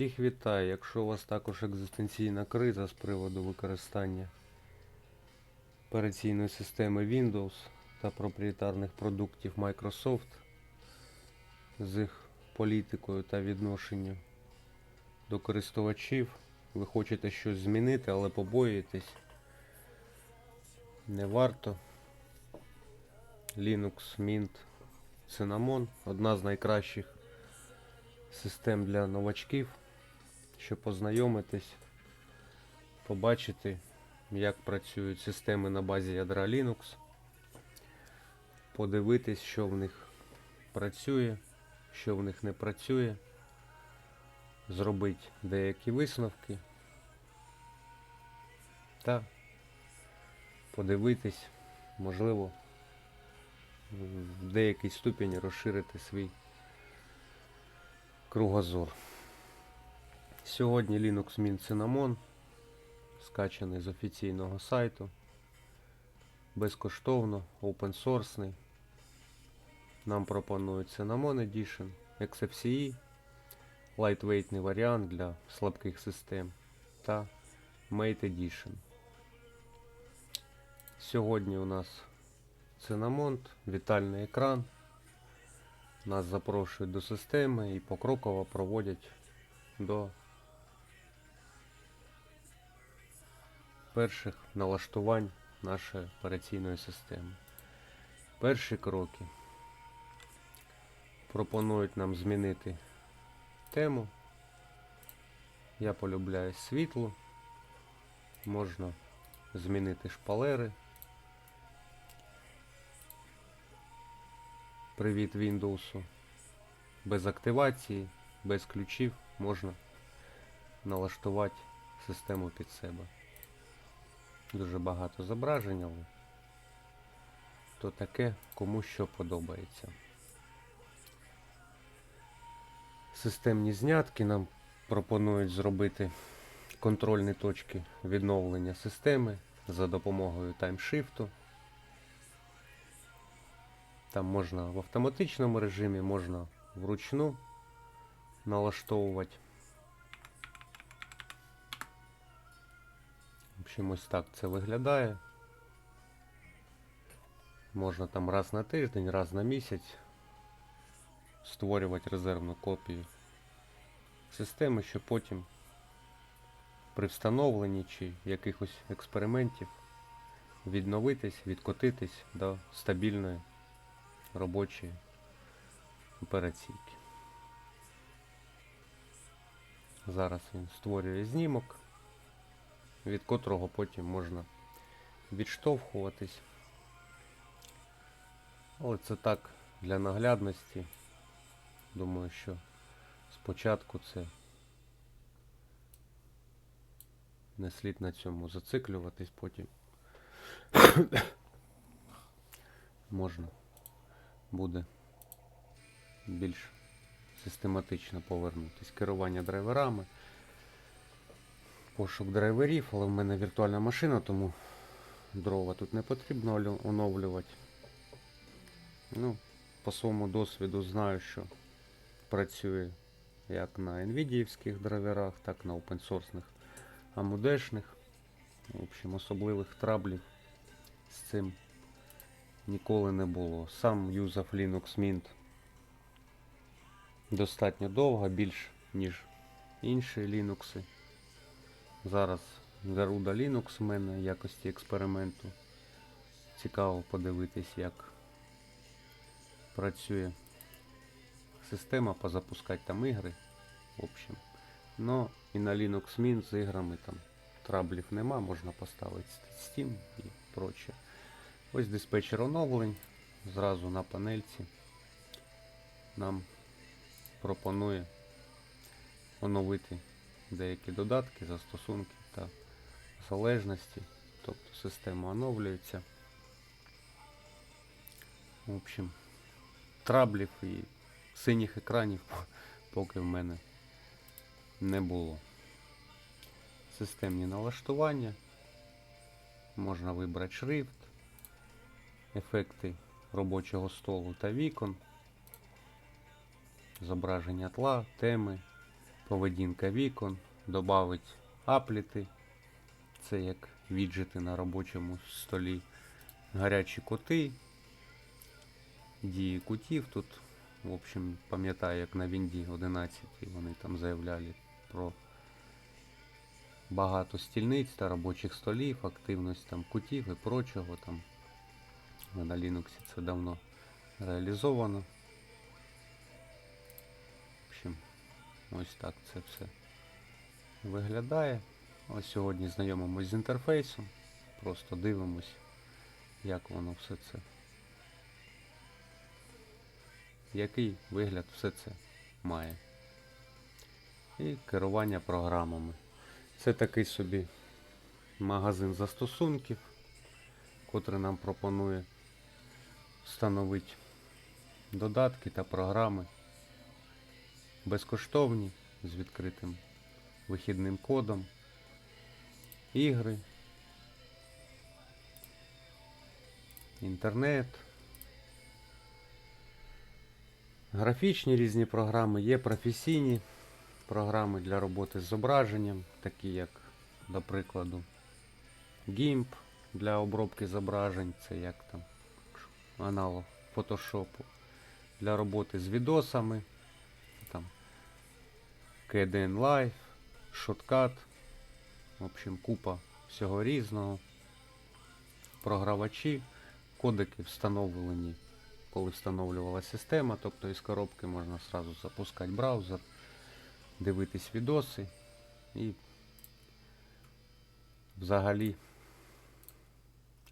Всіх вітаю. Якщо у вас також екзистенційна криза з приводу використання операційної системи Windows та проприєтарних продуктів Microsoft з їх політикою та відношенню до користувачів, ви хочете щось змінити, але побоюєтесь, не варто. Linux Mint Cinnamon одна з найкращих систем для новачків, щоб познайомитись, побачити, як працюють системи на базі ядра Linux, подивитись, що в них працює, що в них не працює, зробити деякі висновки та подивитись, можливо, в деякий ступінь розширити свій кругозор. Сьогодні Linux Mint Cinnamon скачаний з офіційного сайту. Безкоштовно, опенсорсний. Нам пропонують Cinnamon Edition, XFCE, лайтвейтний варіант для слабких систем та Mate Edition. Сьогодні у нас Cinnamon, вітальний екран. Нас запрошують до системи і покроково проводять до перших налаштувань нашої операційної системи. Перші кроки пропонують нам змінити тему. Я полюбляю світло. Можна змінити шпалери. Привіт Windows. Без активації, без ключів можна налаштувати систему під себе. Дуже багато зображень, але то таке кому що подобається. Системні знятки нам пропонують зробити контрольні точки відновлення системи за допомогою таймшифту. Там можна в автоматичному режимі, можна вручну налаштовувати. Общем, ось так це виглядає. Можна там раз на тиждень, раз на місяць створювати резервну копію системи, щоб потім при встановленні чи якихось експериментів відновитись, відкотитись до стабільної робочої операційки. Зараз він створює знімок, від котрого потім можна відштовхуватись. Але це так для наглядності. Думаю, що спочатку це не слід на цьому зациклюватись, потім можна буде більш систематично повернутись. Керування драйверами, пошук драйверів, але в мене віртуальна машина, тому дрова тут не потрібно оновлювати. Ну, по своєму досвіду знаю, що працює як на NVIDIA драйверах, так і на опенсорсних амудешних. В общем, особливих траблів з цим ніколи не було. Сам юзав Linux Mint достатньо довго, більш ніж інші Linux. Зараз Garuda Linux в мене в якості експерименту. Цікаво подивитись, як працює система, позапускати там ігри. В общем. Но і на Linux Mint з іграми там траблів нема, можна поставити Steam і прочее. Ось диспетчер оновлень. Зразу на панельці нам пропонує оновити деякі додатки, застосунки та залежності. Тобто система оновлюється. В общем, траблів і синіх екранів поки в мене не було. Системні налаштування. Можна вибрати шрифт, ефекти робочого столу та вікон, зображення тла, теми, поведінка вікон, додавить апліти, це як віджити на робочому столі, гарячі кути, дії кутів тут. В общем, пам'ятаю, як на Вінді 11 вони там заявляли про багато стільниць та робочих столів, активність там кутів і прочого там. На Linux це давно реалізовано. Ось так це все виглядає. Ось сьогодні знайомимось з інтерфейсом. Просто дивимось, як воно все це. Який вигляд все це має. І керування програмами. Це такий собі магазин застосунків, котрий нам пропонує встановити додатки та програми безкоштовні з відкритим вихідним кодом, ігри, інтернет, графічні різні програми, є професійні програми для роботи з зображенням, такі як, до прикладу, GIMP для обробки зображень, це як там аналог фотошопу, для роботи з відосами, KDN Live, Shotcut, в общем, купа всього різного. Програвачі, кодеки встановлені, коли встановлювала система, тобто із коробки можна сразу запускати браузер, дивитись відоси і взагалі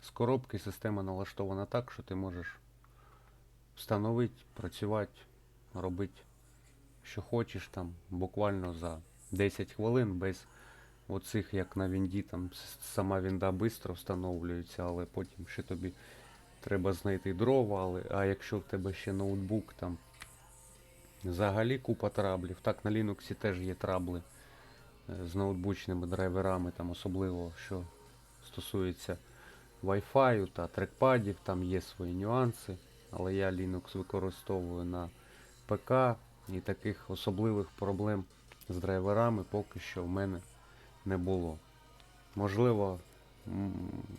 з коробки система налаштована так, що ти можеш встановити, працювати, робити, що хочеш там буквально за 10 хвилин без оцих, як на вінді, там сама вінда швидко встановлюється, але потім ще тобі треба знайти дрова, але, а якщо в тебе ще ноутбук, там взагалі купа траблів. Так на Linux теж є трабли е, з ноутбучними драйверами, там особливо, що стосується Wi-Fi та трекпадів, там є свої нюанси, але я Linux використовую на ПК і таких особливих проблем з драйверами поки що в мене не було. Можливо,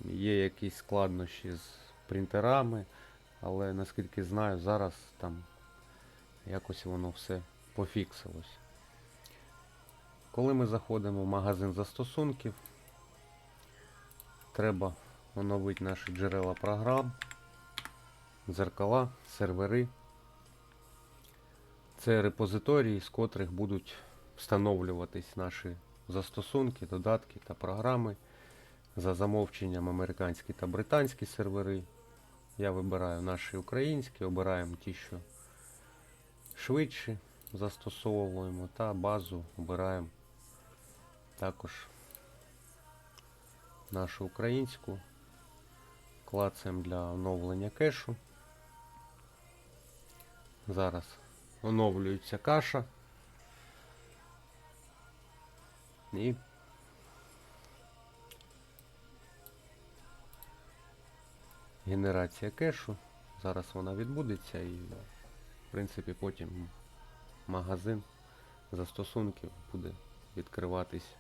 є якісь складнощі з принтерами, але наскільки знаю, зараз там якось воно все пофіксилось. Коли ми заходимо в магазин застосунків, треба оновити наші джерела програм, дзеркала, сервери. Це репозиторії, з котрих будуть встановлюватись наші застосунки, додатки та програми. За замовченням американські та британські сервери. Я вибираю наші українські, обираємо ті, що швидше застосовуємо, та базу обираємо також нашу українську. Клацаємо для оновлення кешу. Зараз оновлюється каша. І генерація кешу. Зараз вона відбудеться і, в принципі, потім магазин застосунків буде відкриватись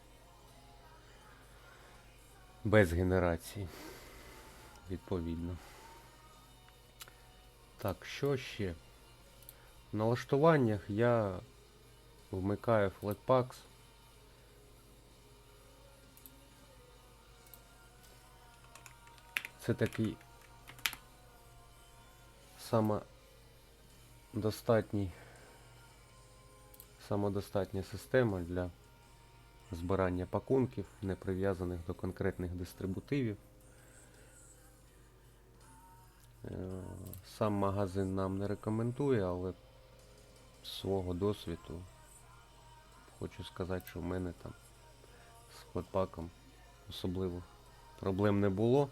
без генерації. Відповідно. Так, що ще? Налаштуваннях я вмикаю Flatpaks. Це такий самодостатній самодостатня система для збирання пакунків, не прив'язаних до конкретних дистрибутивів. Е, Сам магазин нам не рекомендує, але свого досвіду хочу сказати, що в мене там з флетпаком особливо проблем не було.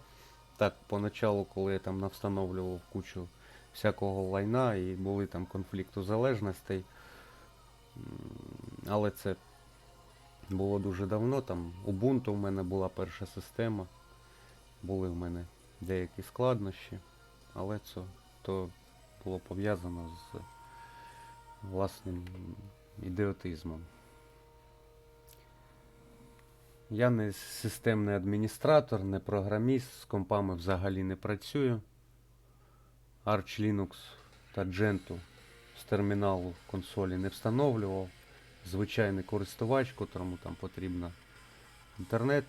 Так, поначалу, коли я там навстановлював кучу всякого лайна і були там конфлікту залежностей, але це було дуже давно. Там Ubuntu в мене була перша система, були в мене деякі складнощі, але це то було пов'язано з власним ідіотизмом. Я не системний адміністратор, не програміст, з компами взагалі не працюю. Arch Linux та Gentoo з терміналу консолі не встановлював. Звичайний користувач, котрому там потрібно інтернет,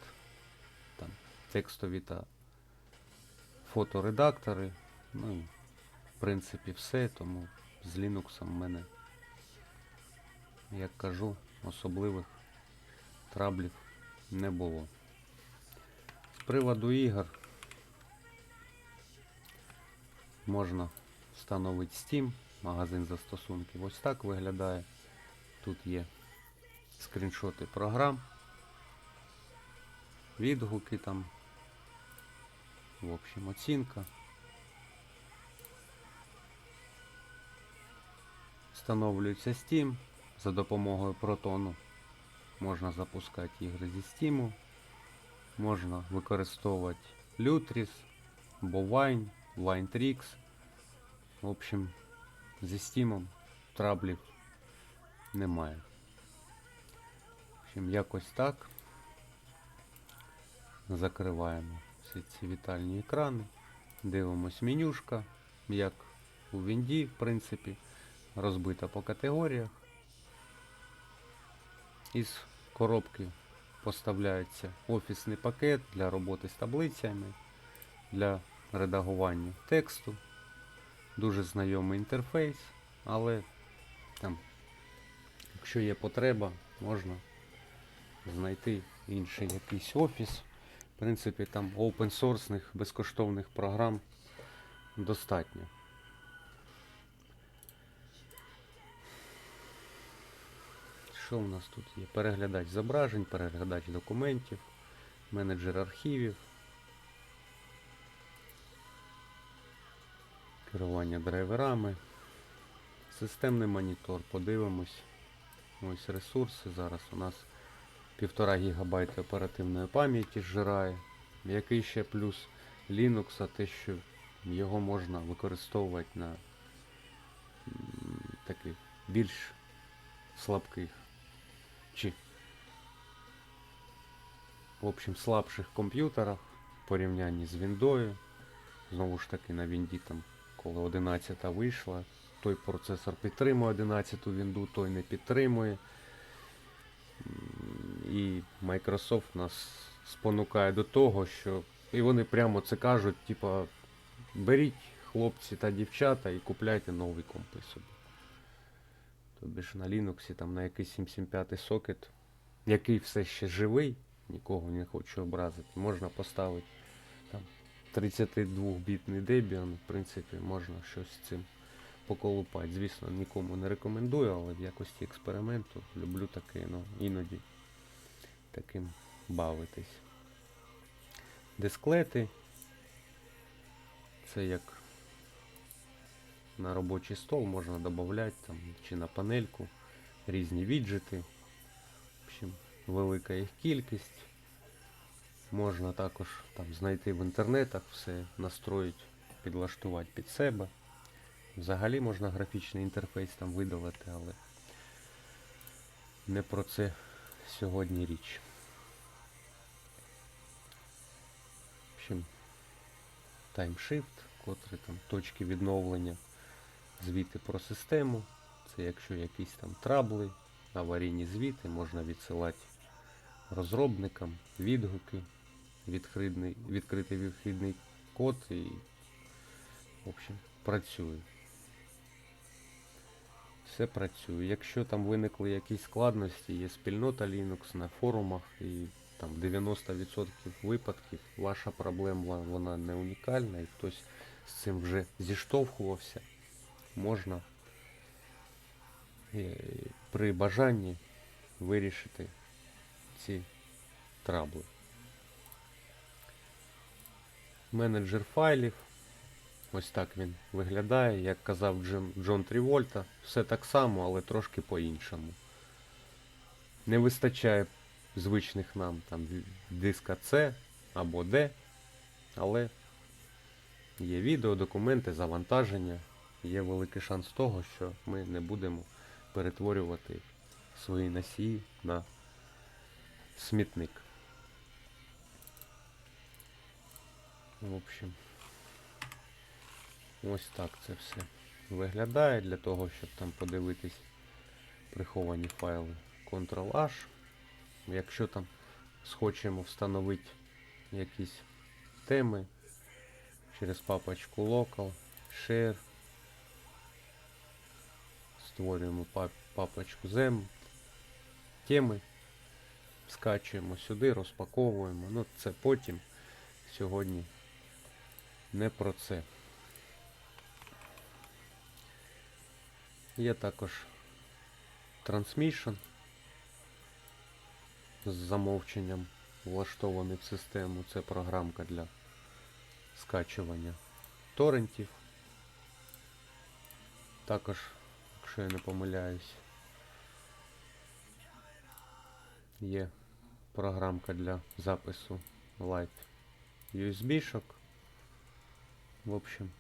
там текстові та фоторедактори. Ну і в принципі все, тому з Linux в мене, як кажу, особливих траблів не було. З приводу ігор можна встановити Steam, магазин застосунків. Ось так виглядає. Тут є скріншоти програм, відгуки там. В общем, оцінка. Встановлюється Steam за допомогою протону. Можна запускати ігри зі Steam. Можна використовувати Lutris, Bovine, Winetrix. В общем, зі Steam траблів немає. В общем, якось так. Закриваємо всі ці вітальні екрани. Дивимось менюшка, як у Вінді, в принципі, розбита по категоріях. Із коробки поставляється офісний пакет для роботи з таблицями, для редагування тексту. Дуже знайомий інтерфейс, але там, якщо є потреба, можна знайти інший якийсь офіс. В принципі, там open безкоштовних програм достатньо. Що в нас тут є? Переглядач зображень, переглядач документів, менеджер архівів, керування драйверами, системний монітор. Подивимось. Ось ресурси. Зараз у нас 1,5 ГБ оперативної пам'яті зжирає. Який ще плюс Linux, те, що його можна використовувати на таких більш слабких чи в общем слабших комп'ютерах в порівнянні з Віндою. Знову ж таки на Вінді там, коли 11 вийшла, той процесор підтримує 11 Вінду, той не підтримує. І Microsoft нас спонукає до того, що і вони прямо це кажуть, типа, беріть хлопці та дівчата і купляйте нові компи собі. Тобі на Linux там на якийсь 775 сокет, який все ще живий, нікого не хочу образити, можна поставити там 32-бітний Debian, в принципі, можна щось цим поколупати. Звісно, нікому не рекомендую, але в якості експерименту люблю таке, ну, іноді таким бавитись. Дисклети. Це як на робочий стол можна додати там чи на панельку різні віджити. В общем, велика їх кількість. Можна також там знайти в інтернетах все, настроїти, підлаштувати під себе. Взагалі можна графічний інтерфейс там видалити, але не про це сьогодні річ. В общем, TimeShift, котрі там точки відновлення звіти про систему. Це якщо якісь там трабли, аварійні звіти, можна відсилати розробникам, відгуки, відкритий, відкритий вихідний код і в общем, працює. Все працює. Якщо там виникли якісь складності, є спільнота Linux на форумах і там 90% випадків ваша проблема вона не унікальна і хтось з цим вже зіштовхувався можна е, при бажанні вирішити ці трабли. Менеджер файлів. Ось так він виглядає, як казав Джон, Джон Трівольта. Все так само, але трошки по-іншому. Не вистачає звичних нам там диска C або D, але є відео, документи, завантаження є великий шанс того, що ми не будемо перетворювати свої носії на смітник. В общем, ось так це все виглядає для того, щоб там подивитись приховані файли Ctrl-H. Якщо там схочемо встановити якісь теми через папочку Local, Share. Створюємо папочку ZEM, теми, скачуємо сюди, розпаковуємо. Ну, це потім. Сьогодні не про це. Є також Transmission з замовченням влаштований в систему. Це програмка для скачування торрентів. Також, якщо я не помиляюсь, є програмка для запису Light USB-шок. В общем,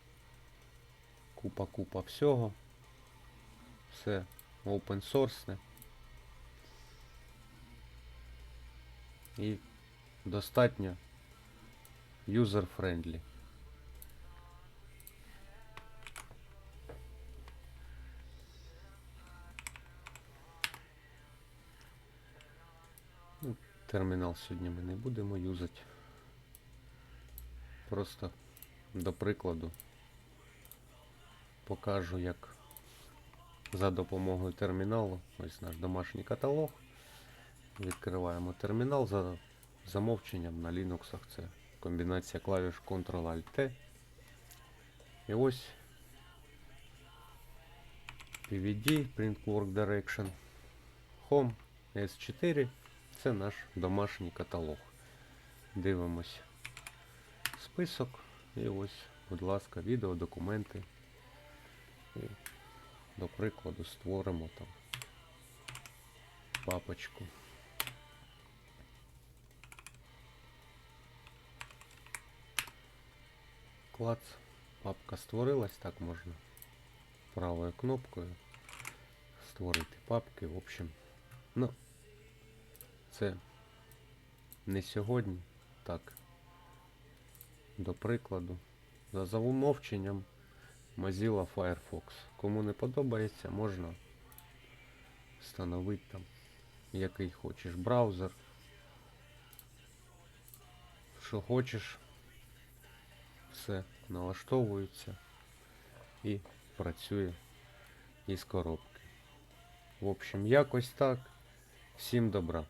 купа-купа всього. Все open source. І достатньо user-friendly. Термінал сьогодні ми не будемо юзати. Просто до прикладу покажу, як за допомогою терміналу, ось наш домашній каталог. Відкриваємо термінал за замовченням на Linux. Це комбінація клавіш Ctrl-Alt-T. І ось PVD, Print Work Direction, Home, S4. Це наш домашній каталог. Дивимось список. І ось, будь ласка, відео, документи. І, до прикладу, створимо там папочку. Клац. Папка створилась, так можна правою кнопкою створити папки. В общем, ну, це не сьогодні, так. До прикладу, за замовченням Mozilla Firefox. Кому не подобається, можна встановити там який хочеш браузер. Що хочеш, все налаштовується і працює із коробки. В общем, якось так. Всім добра.